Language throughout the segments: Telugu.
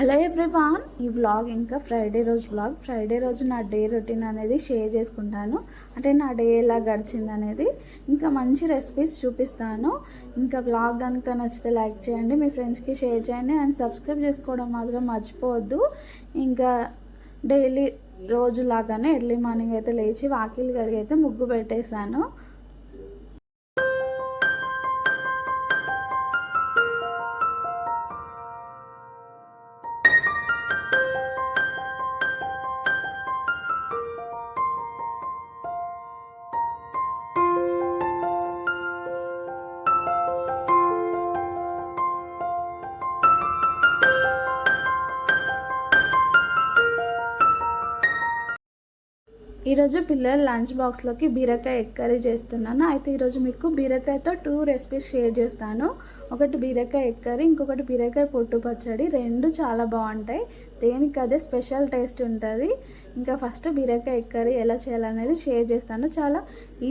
హలో ఎవ్రీవాన్ ఈ వ్లాగ్ ఇంకా ఫ్రైడే రోజు వ్లాగ్. ఫ్రైడే రోజు నా డే రొటీన్ అనేది షేర్ చేసుకుంటాను. అంటే నా డే ఎలా గడిచింది అనేది ఇంకా మంచి రెసిపీస్ చూపిస్తాను. ఇంకా వ్లాగ్ కనుక నచ్చితే లైక్ చేయండి మీ ఫ్రెండ్స్కి షేర్ చేయండి అండ్ సబ్స్క్రైబ్ చేసుకోవడం మాత్రం మర్చిపోవద్దు. ఇంకా డైలీ రోజు లాగానే ఎర్లీ మార్నింగ్ అయితే లేచి వాకిలి గడిగి అయితే ముగ్గు పెట్టేశాను. ఈరోజు పిల్లల లంచ్ బాక్స్లోకి బీరకాయ ఎగ్ కర్రీ చేస్తున్నాను. అయితే ఈరోజు మీకు బీరకాయతో టూ రెసిపీస్ షేర్ చేస్తాను. ఒకటి బీరకాయ ఎగ్ కర్రీ ఇంకొకటి బీరకాయ పొట్టు పచ్చడి. రెండు చాలా బాగుంటాయి. దేనికి అదే స్పెషల్ టేస్ట్ ఉంటుంది. ఇంకా ఫస్ట్ బీరకాయ ఎగ్ కర్రీ ఎలా చేయాలనేది షేర్ చేస్తాను. చాలా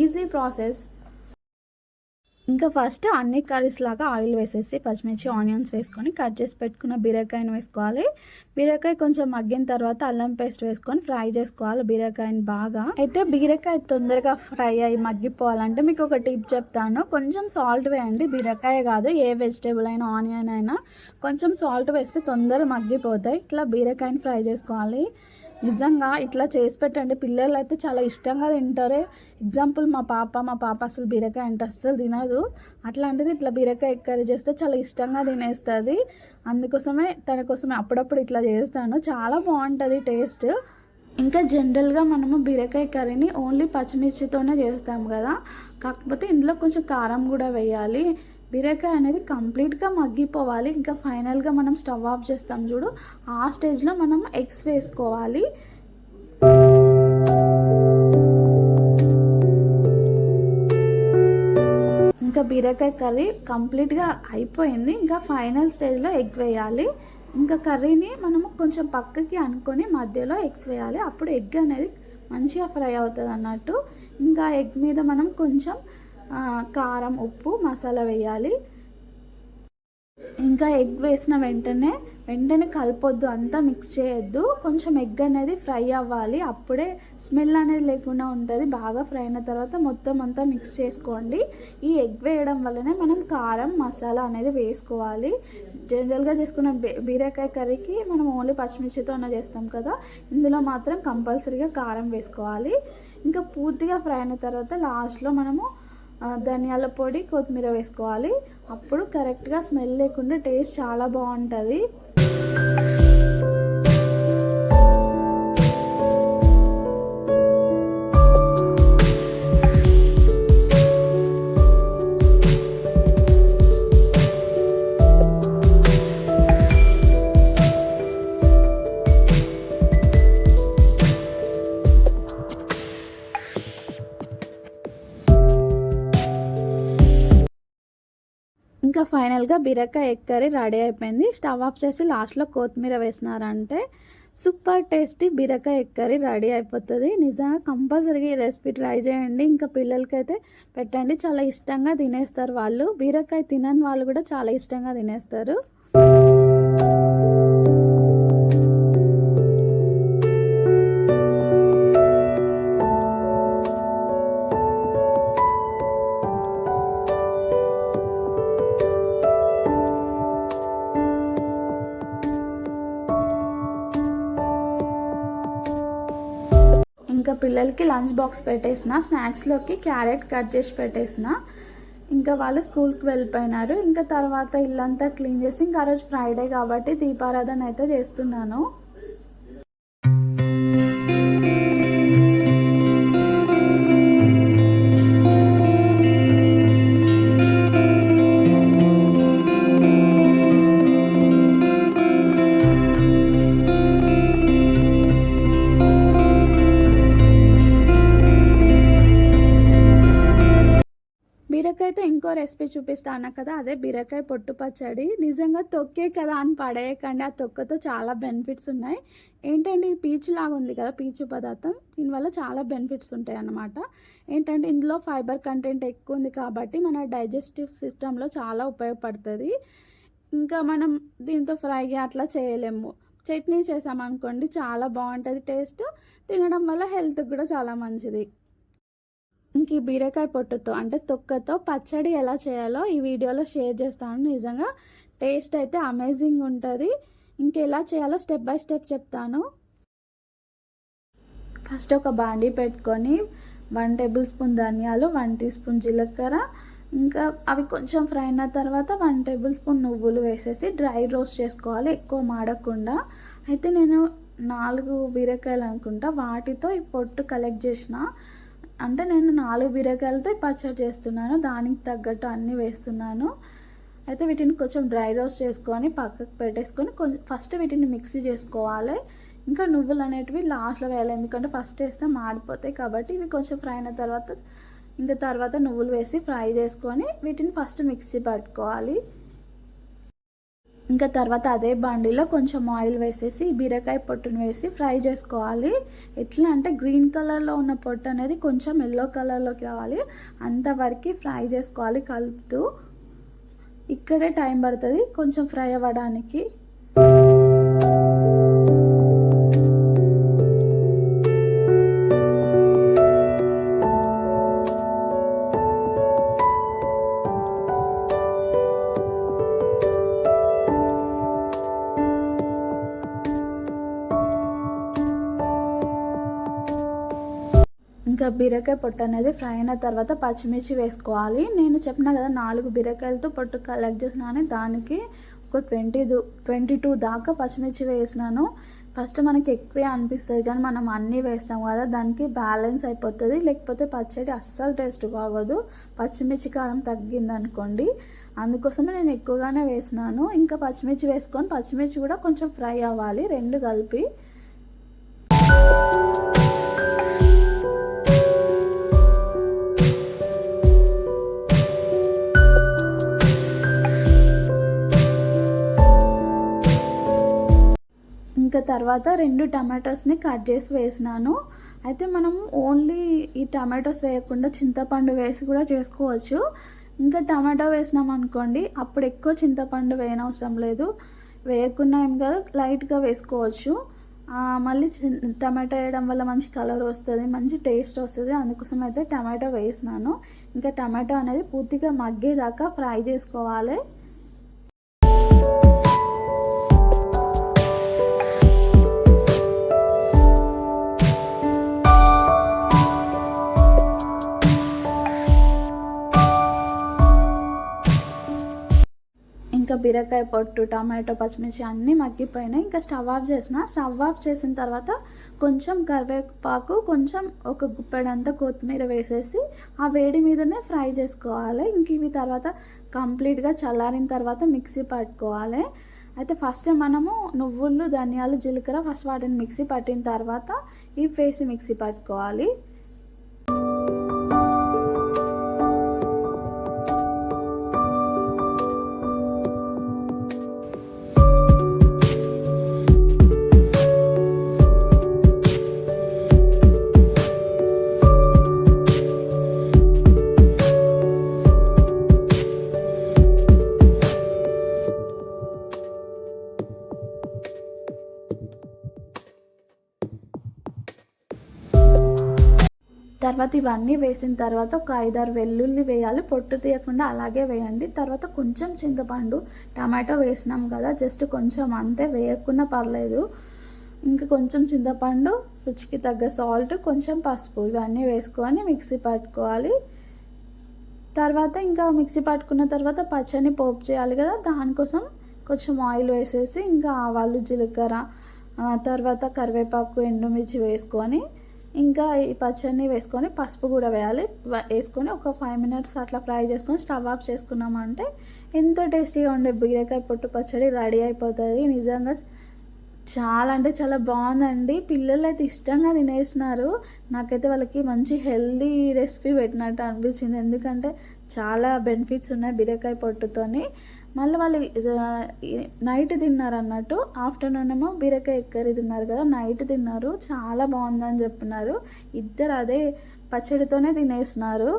ఈజీ ప్రాసెస్. ఇంకా ఫస్ట్ అన్ని కర్రీస్ లాగా ఆయిల్ వేసేసి పచ్చిమిర్చి ఆనియన్స్ వేసుకొని కట్ చేసి పెట్టుకున్న బీరకాయని వేసుకోవాలి. బీరకాయ కొంచెం మగ్గిన తర్వాత అల్లం పేస్ట్ వేసుకొని ఫ్రై చేసుకోవాలి బీరకాయని బాగా. అయితే బీరకాయ తొందరగా ఫ్రై అయ్యి మగ్గిపోవాలంటే మీకు ఒక టిప్ చెప్తాను. కొంచెం సాల్ట్ వేయండి. బీరకాయ కాదు ఏ వెజిటేబుల్ అయినా ఆనియన్ అయినా కొంచెం సాల్ట్ వేస్తే తొందరగా మగ్గిపోతాయి. ఇట్లా బీరకాయని ఫ్రై చేసుకోవాలి. నిజంగా ఇట్లా చేసి పెట్టండి. పిల్లలు అయితే చాలా ఇష్టంగా తింటారు. ఎగ్జాంపుల్ మా పాప మా పాప అసలు బీరకాయ అంటే అస్సలు తినదు. అట్లాంటిది ఇట్లా బీరకాయ కర్రీ చేస్తే చాలా ఇష్టంగా తినేస్తుంది. అందుకోసమే తన కోసమే అప్పుడప్పుడు ఇట్లా చేస్తాను. చాలా బాగుంటుంది టేస్ట్. ఇంకా జనరల్గా మనము బీరకాయ కర్రీని ఓన్లీ పచ్చిమిర్చితోనే చేస్తాం కదా. కాకపోతే ఇందులో కొంచెం కారం కూడా వేయాలి. బీరకాయ అనేది కంప్లీట్గా మగ్గిపోవాలి. ఇంకా ఫైనల్గా మనం స్టవ్ ఆఫ్ చేస్తాం చూడు. ఆ స్టేజ్లో మనం ఎగ్స్ వేసుకోవాలి. ఇంకా బీరకాయ కర్రీ కంప్లీట్గా అయిపోయింది. ఇంకా ఫైనల్ స్టేజ్లో ఎగ్ వేయాలి. ఇంకా కర్రీని మనము కొంచెం పక్కకి అనుకొని మధ్యలో ఎగ్స్ వేయాలి. అప్పుడు ఎగ్ అనేది మంచిగా ఫ్రై అవుతుంది అన్నట్టు. ఇంకా ఎగ్ మీద మనం కొంచెం కారం ఉప్పు మసాలా వేయాలి. ఇంకా ఎగ్ వేసిన వెంటనే వెంటనే కలపొద్దు అంతా మిక్స్ చేయొద్దు. కొంచెం ఎగ్ అనేది ఫ్రై అవ్వాలి. అప్పుడే స్మెల్ అనేది లేకుండా ఉంటుంది. బాగా ఫ్రై అయిన తర్వాత మొత్తం అంతా మిక్స్ చేసుకోండి. ఈ ఎగ్ వేయడం వల్లనే మనం కారం మసాలా అనేది వేసుకోవాలి. జనరల్గా చేసుకున్న బీరకాయ కర్రీకి మనం ఓన్లీ పచ్చిమిర్చితోనే చేస్తాం కదా. ఇందులో మాత్రం కంపల్సరీగా కారం వేసుకోవాలి. ఇంకా పూర్తిగా ఫ్రై అయిన తర్వాత లాస్ట్లో మనము ధనియాల పొడి కొత్తిమీర వేసుకోవాలి. అప్పుడు కరెక్ట్గా స్మెల్ లేకుండా టేస్ట్ చాలా బాగుంటుంది. ఇంకా ఫైనల్గా బీరకాయ ఎక్కరి రెడీ అయిపోయింది. స్టవ్ ఆఫ్ చేసి లాస్ట్లో కొత్తిమీర వేసినారంటే సూపర్ టేస్టీ బీరకాయ ఎక్కరి రెడీ అయిపోతుంది. నిజంగా కంపల్సరీగా ఈ రెసిపీ ట్రై చేయండి. ఇంకా పిల్లలకైతే పెట్టండి. చాలా ఇష్టంగా తినేస్తారు వాళ్ళు. బీరకాయ తినని వాళ్ళు కూడా చాలా ఇష్టంగా తినేస్తారు. పిల్లలకి లంచ్ బాక్స్ పెట్టేసిన స్నాక్స్లోకి క్యారెట్ కట్ చేసి పెట్టేసిన ఇంకా వాళ్ళు స్కూల్కి వెళ్ళిపోయినారు. ఇంకా తర్వాత ఇల్లంతా క్లీన్ చేసి ఇంకా ఆ రోజు ఫ్రైడే కాబట్టి దీపారాధన అయితే చేస్తున్నాను. ఇంకో రెసిపీ చూపిస్తాను కదా అదే బీరకాయ పొట్టు పచ్చడి. నిజంగా తొక్కే కదా అని పడేయకండి. ఆ తొక్కతో చాలా బెనిఫిట్స్ ఉన్నాయి. ఏంటంటే ఇది పీచు లాగా ఉంది కదా పీచు పదార్థం. దీనివల్ల చాలా బెనిఫిట్స్ ఉంటాయి అన్నమాట. ఏంటంటే ఇందులో ఫైబర్ కంటెంట్ ఎక్కువ ఉంది కాబట్టి మన డైజెస్టివ్ సిస్టంలో చాలా ఉపయోగపడుతుంది. ఇంకా మనం దీంతో ఫ్రై అట్లా చేయలేము. చట్నీ చేసామనుకోండి చాలా బాగుంటుంది టేస్ట్. తినడం వల్ల హెల్త్కి కూడా చాలా మంచిది. ఇంక ఈ బీరకాయ పొట్టుతో అంటే తొక్కతో పచ్చడి ఎలా చేయాలో ఈ వీడియోలో షేర్ చేస్తాను. నిజంగా టేస్ట్ అయితే అమేజింగ్ ఉంటుంది. ఇంకెలా చేయాలో స్టెప్ బై స్టెప్ చెప్తాను. ఫస్ట్ ఒక బాండీ పెట్టుకొని వన్ టేబుల్ స్పూన్ ధనియాలు వన్ టీ స్పూన్ జీలకర్ర ఇంకా అవి కొంచెం ఫ్రై అయిన తర్వాత వన్ టేబుల్ స్పూన్ నువ్వులు వేసేసి డ్రై రోస్ట్ చేసుకోవాలి ఎక్కువ మాడకుండా. అయితే నేను నాలుగు బీరకాయలు అనుకుంటా వాటితో ఈ పొట్టు కలెక్ట్ చేసిన. అంటే నేను నాలుగు బీరకాయలతో పచ్చడి చేస్తున్నాను దానికి తగ్గట్టు అన్నీ వేస్తున్నాను. అయితే వీటిని కొంచెం డ్రై రోస్ట్ చేసుకొని పక్కకు పెట్టేసుకొని కొంచెం ఫస్ట్ వీటిని మిక్సీ చేసుకోవాలి. ఇంకా నువ్వులు అనేటివి లాస్ట్లో వేయాలి ఎందుకంటే ఫస్ట్ వేస్తే మాడిపోతాయి కాబట్టి ఇవి కొంచెం ఫ్రై అయిన తర్వాత ఇంకా తర్వాత నువ్వులు వేసి ఫ్రై చేసుకొని వీటిని ఫస్ట్ మిక్సీ పట్టుకోవాలి. ఇంకా తర్వాత అదే బండిలో కొంచెం ఆయిల్ వేసేసి బీరకాయ పొట్టును వేసి ఫ్రై చేసుకోవాలి. ఎట్లా అంటే గ్రీన్ కలర్లో ఉన్న పొట్టు అనేది కొంచెం ఎల్లో కలర్లోకి రావాలి. అంతవరకు ఫ్రై చేసుకోవాలి కలుపుతూ. ఇక్కడే టైం పడుతుంది కొంచెం ఫ్రై అవ్వడానికి. ఇంకా బీరకాయ పొట్టు అనేది ఫ్రై అయిన తర్వాత పచ్చిమిర్చి వేసుకోవాలి. నేను చెప్పిన కదా నాలుగు బీరకాయలతో పొట్టు కలెక్ట్ చేసినాను దానికి ఒక ట్వంటీ ట్వంటీ టూ దాకా పచ్చిమిర్చి వేసినాను. ఫస్ట్ మనకి ఎక్కువే అనిపిస్తుంది కానీ మనం అన్నీ వేస్తాం కదా దానికి బ్యాలెన్స్ అయిపోతుంది. లేకపోతే పచ్చడి అస్సలు టేస్ట్ బాగోదు. పచ్చిమిర్చి కారం తగ్గింది అనుకోండి అందుకోసమే నేను ఎక్కువగానే వేసినాను. ఇంకా పచ్చిమిర్చి వేసుకొని పచ్చిమిర్చి కూడా కొంచెం ఫ్రై అవ్వాలి రెండు కలిపి. ఇంకా తర్వాత రెండు టమాటోస్ని కట్ చేసి వేసినాను. అయితే మనం ఓన్లీ ఈ టమాటోస్ వేయకుండా చింతపండు వేసి కూడా చేసుకోవచ్చు. ఇంకా టమాటో వేసినాం అనుకోండి అప్పుడు ఎక్కువ చింతపండు వేయనవసరం లేదు. వేయకుండా ఏం కాదు లైట్గా వేసుకోవచ్చు. మళ్ళీ టమాటో వేయడం వల్ల మంచి కలర్ వస్తుంది మంచి టేస్ట్ వస్తుంది. అందుకోసం అయితే టమాటో వేసినాను. ఇంకా టమాటో అనేది పూర్తిగా మగ్గేదాకా ఫ్రై చేసుకోవాలి. ఇంకా బీరకాయ పొట్టు టమాటో పచ్చిమిర్చి అన్నీ మగ్గిపోయినాయి. ఇంకా స్టవ్ ఆఫ్ చేసిన స్టవ్ ఆఫ్ చేసిన తర్వాత కొంచెం కరివేపాకు కొంచెం ఒక గుప్పెడంతా కొత్తిమీర వేసేసి ఆ వేడి మీదనే ఫ్రై చేసుకోవాలి. ఇంక ఇవి తర్వాత కంప్లీట్గా చల్లారిన తర్వాత మిక్సీ పట్టుకోవాలి. అయితే ఫస్ట్ మనము నువ్వులు ధనియాలు జీలకర్ర ఫస్ట్ వాటిని మిక్సీ పట్టిన తర్వాత ఇవి వేసి మిక్సీ పట్టుకోవాలి. తర్వాత ఇవన్నీ వేసిన తర్వాత ఒక ఐదారు వెల్లుల్లి వేయాలి. పొట్టు తీయకుండా అలాగే వేయండి. తర్వాత కొంచెం చింతపండు టమాటో వేసినాం కదా జస్ట్ కొంచెం అంతే. వేయకుండా పర్లేదు. ఇంకా కొంచెం చింతపండు రుచికి తగ్గ సాల్ట్ కొంచెం పసుపు ఇవన్నీ వేసుకొని మిక్సీ పట్టుకోవాలి. తర్వాత ఇంకా మిక్సీ పట్టుకున్న తర్వాత పచ్చని పోపు చేయాలి కదా దానికోసం కొంచెం ఆయిల్ వేసేసి ఇంకా ఆవాలు జీలకర్ర తర్వాత కరివేపాకు ఎండుమిర్చి వేసుకొని ఇంకా ఈ పచ్చడిని వేసుకొని పసుపు కూడా వేయాలి. వేసుకొని ఒక ఫైవ్ మినిట్స్ అట్లా ఫ్రై చేసుకొని స్టవ్ ఆఫ్ చేసుకున్నామంటే ఎంతో టేస్టీగా ఉండే బీరకాయ పొట్టు పచ్చడి రెడీ అయిపోతుంది. నిజంగా చాలా అంటే చాలా బాగుందండి. పిల్లలు అయితే ఇష్టంగా తినేసినారు. నాకైతే వాళ్ళకి మంచి హెల్దీ రెసిపీ పెట్టినట్టు అనిపించింది. ఎందుకంటే చాలా బెనిఫిట్స్ ఉన్నాయి బీరకాయ పొట్టుతోని. మళ్ళీ వాళ్ళు నైట్ తిన్నారు అన్నట్టు. ఆఫ్టర్నూన్ ఏమో బీరకాయ ఎక్కరి తిన్నారు కదా నైట్ తిన్నారు. చాలా బాగుందని చెప్తున్నారు ఇద్దరు అదే పచ్చడితోనే తినేసినారు.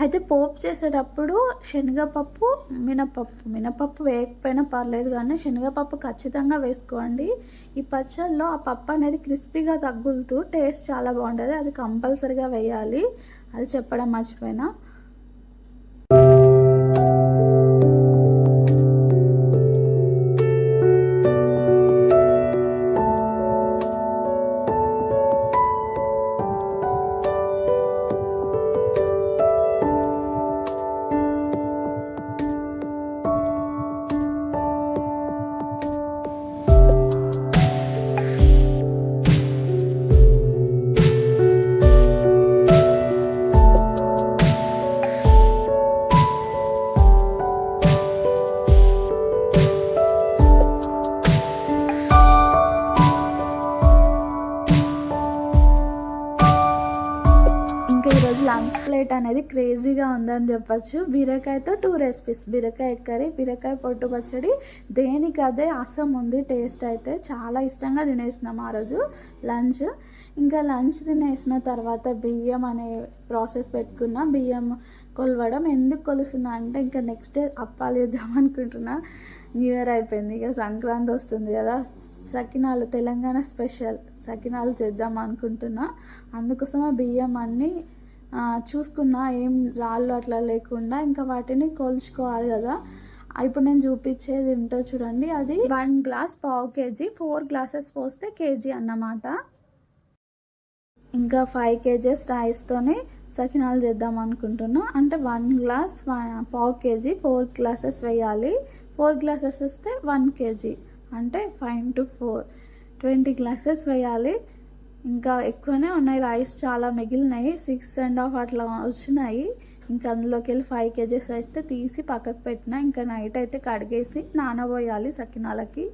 అయితే పోపు చేసేటప్పుడు శనగపప్పు మినపప్పు. మినపప్పు వేయకపోయినా పర్లేదు కానీ శనగపప్పు ఖచ్చితంగా వేసుకోండి. ఈ పచ్చళ్ళలో ఆ పప్పు అనేది క్రిస్పీగా తగ్గులుతూ టేస్ట్ చాలా బాగుంటుంది. అది కంపల్సరీగా వేయాలి. అది చెప్పడం మర్చిపోయినా. ప్లేట్ అనేది క్రేజీగా ఉందని చెప్పొచ్చు. బీరకాయతో టూ రెసిపీస్ బీరకాయ కర్రీ బీరకాయ పొట్టు పచ్చడి. దేనికి అదే అసం ఉంది టేస్ట్ అయితే. చాలా ఇష్టంగా తినేసినాం ఆ రోజు. లంచ్. ఇంకా లంచ్ తినేసిన తర్వాత బియ్యం అనే ప్రాసెస్ పెట్టుకున్నా. బియ్యం కొలవడం. ఎందుకు కొలుస్తున్నా అంటే ఇంకా నెక్స్ట్ డే అప్పాలు చేద్దాం అనుకుంటున్నా. న్యూ ఇయర్ అయిపోయింది. ఇక సంక్రాంతి వస్తుంది కదా. సకినాలు తెలంగాణ స్పెషల్. సకినాలు చేద్దాం అనుకుంటున్నా. అందుకోసం ఆ బియ్యం అన్నీ చూసుకున్నా ఏం రాళ్ళు అట్లా లేకుండా ఇంకా వాటిని కొలుచుకోవాలి కదా. ఇప్పుడు నేను చూపించేది ఏంటో చూడండి. అది వన్ గ్లాస్ పావు కేజీ ఫోర్ గ్లాసెస్ పోస్తే కేజీ అన్నమాట. ఇంకా ఫైవ్ కేజెస్ రైస్తోనే సకినాలు చేద్దాం అనుకుంటున్నాం. అంటే వన్ గ్లాస్ పావు కేజీ ఫోర్ గ్లాసెస్ వేయాలి. ఫోర్ గ్లాసెస్ వస్తే వన్ కేజీ. అంటే five to four twenty glasses వేయాలి. ఇంకా ఎక్కువనే ఉన్నాయి. రైస్ చాలా మిగిలినాయి. సిక్స్ అండ్ హాఫ్ అట్లా వచ్చినాయి. ఇంకా అందులోకి వెళ్ళి ఫైవ్ కేజెస్ అయితే తీసి పక్కకు పెట్టిన. ఇంకా నైట్ అయితే కడిగేసి నానబోయాలి సకినాలకి.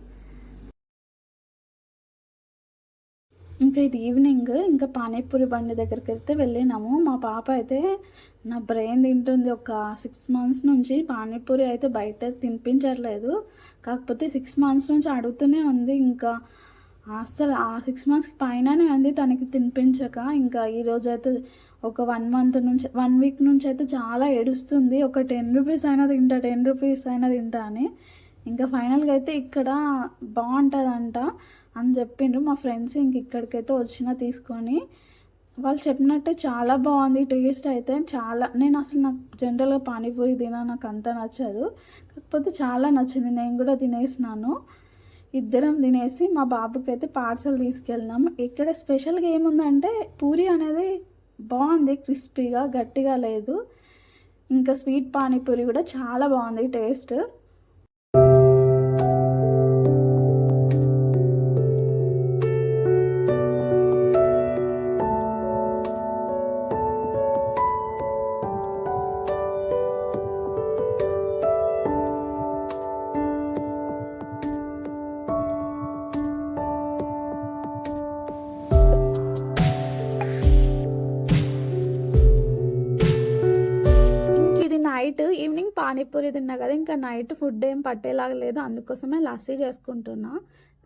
ఇంకా ఇది ఈవినింగ్ ఇంకా పానీపూరి బండి దగ్గరికి వెళ్తే వెళ్ళినాము. మా పాప అయితే నా బ్రెయిన్ తింటుంది. ఒక సిక్స్ మంత్స్ నుంచి పానీపూరి అయితే బయట తినిపించట్లేదు. కాకపోతే సిక్స్ మంత్స్ నుంచి అడుగుతూనే ఉంది. ఇంకా అసలు ఆ సిక్స్ మంత్స్ పైననే ఉంది తనకి తినిపించక. ఇంకా ఈరోజు అయితే ఒక వన్ మంత్ నుంచి వన్ వీక్ నుంచి అయితే చాలా ఏడుస్తుంది. ఒక టెన్ రూపీస్ అయినా తింటా టెన్ రూపీస్ అయినా తింటా అని. ఇంకా ఫైనల్గా అయితే ఇక్కడ బాగుంటుందంట అని చెప్పిండ్రు మా ఫ్రెండ్స్ ఇంక ఇక్కడికైతే వచ్చిన తీసుకొని. వాళ్ళు చెప్పినట్టే చాలా బాగుంది టేస్ట్ అయితే చాలా నేను అసలు నాకు జనరల్గా పానీపూరి తినా నాకు అంత నచ్చదు. కాకపోతే చాలా నచ్చింది నేను కూడా తినేసినాను. ఇద్దరం తినేసి మా బాబుకి అయితే పార్సల్ తీసుకెళ్ళినాం. ఇక్కడ స్పెషల్గా ఏముందంటే పూరి అనేది బాగుంది క్రిస్పీగా గట్టిగా లేదు. ఇంకా స్వీట్ పానీపూరి కూడా చాలా బాగుంది టేస్ట్. పానీపూరి తిన్నా కదా ఇంకా నైట్ ఫుడ్ ఏం పట్టేలాగా లేదు. అందుకోసమే లస్సీ చేసుకుంటున్నా.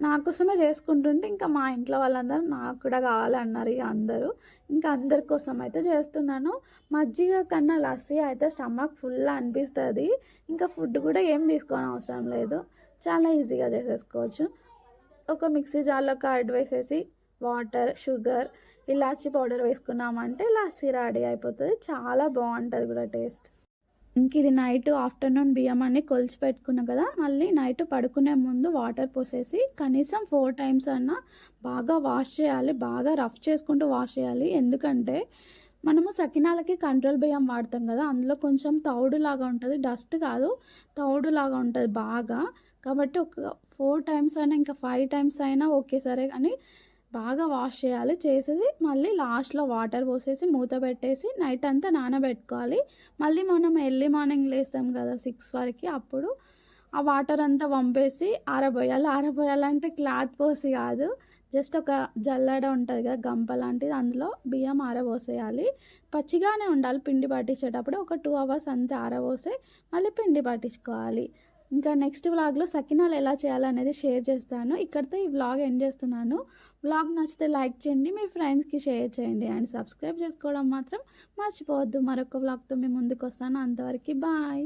నా కోసమే చేసుకుంటుంటే ఇంకా మా ఇంట్లో వాళ్ళందరూ నాకు కూడా కావాలన్నారు ఇక అందరూ. ఇంకా అందరి కోసం అయితే చేస్తున్నాను. మజ్జిగ కన్నా లస్సీ అయితే స్టమక్ ఫుల్ అనిపిస్తుంది. ఇంకా ఫుడ్ కూడా ఏం తీసుకోని అవసరం లేదు. చాలా ఈజీగా చేసేసుకోవచ్చు. ఒక మిక్సీ జార్లో కర్డ్ వేసేసి వాటర్ షుగర్ ఇలాచీ పౌడర్ వేసుకున్నామంటే లస్సీ రెడీ అయిపోతుంది. చాలా బాగుంటుంది కూడా టేస్ట్. ఇంక ఇది నైట్ ఆఫ్టర్నూన్ బియ్యం అన్ని కొలిచి పెట్టుకున్నాం కదా మళ్ళీ నైట్ పడుకునే ముందు వాటర్ పోసేసి కనీసం ఫోర్ టైమ్స్ అన్నా బాగా వాష్ చేయాలి బాగా రఫ్ చేసుకుంటూ వాష్ చేయాలి. ఎందుకంటే మనము సకినాలకి కంట్రోల్ బియ్యం వాడతాం కదా అందులో కొంచెం తౌడు లాగా ఉంటుంది. డస్ట్ కాదు తౌడు లాగా ఉంటుంది బాగా. కాబట్టి ఒక ఫోర్ టైమ్స్ అయినా ఇంకా ఫైవ్ టైమ్స్ అయినా ఓకే సరే కానీ బాగా వాష్ చేయాలి. చేసేసి మళ్ళీ లాస్ట్లో వాటర్ పోసేసి మూత పెట్టేసి నైట్ అంతా నానబెట్టుకోవాలి. మళ్ళీ మనం ఎర్లీ మార్నింగ్ లేస్తాం కదా సిక్స్ వరకు అప్పుడు ఆ వాటర్ అంతా వంపేసి ఆరబోయాలి. ఆరబోయాలంటే క్లాత్ పోసి కాదు. జస్ట్ ఒక జల్లడ ఉంటుంది కదా గంప లాంటిది అందులో బియ్యం ఆరబోసేయాలి. పచ్చిగానే ఉండాలి పిండి పట్టించేటప్పుడు. ఒక టూ అవర్స్ అంతే ఆరబోసే మళ్ళీ పిండి పట్టించుకోవాలి. ఇంకా నెక్స్ట్ వ్లాగ్లో సకినాలు ఎలా చేయాలనేది షేర్ చేస్తాను. ఇక్కడితో ఈ వ్లాగ్ ఎండ్ చేస్తున్నాను. వ్లాగ్ నచ్చితే లైక్ చేయండి మీ ఫ్రెండ్స్కి షేర్ చేయండి అండ్ సబ్స్క్రైబ్ చేసుకోవడం మాత్రం మర్చిపోవద్దు. మరొక వ్లాగ్తో మేము ముందుకు వస్తాను. అంతవరకు బాయ్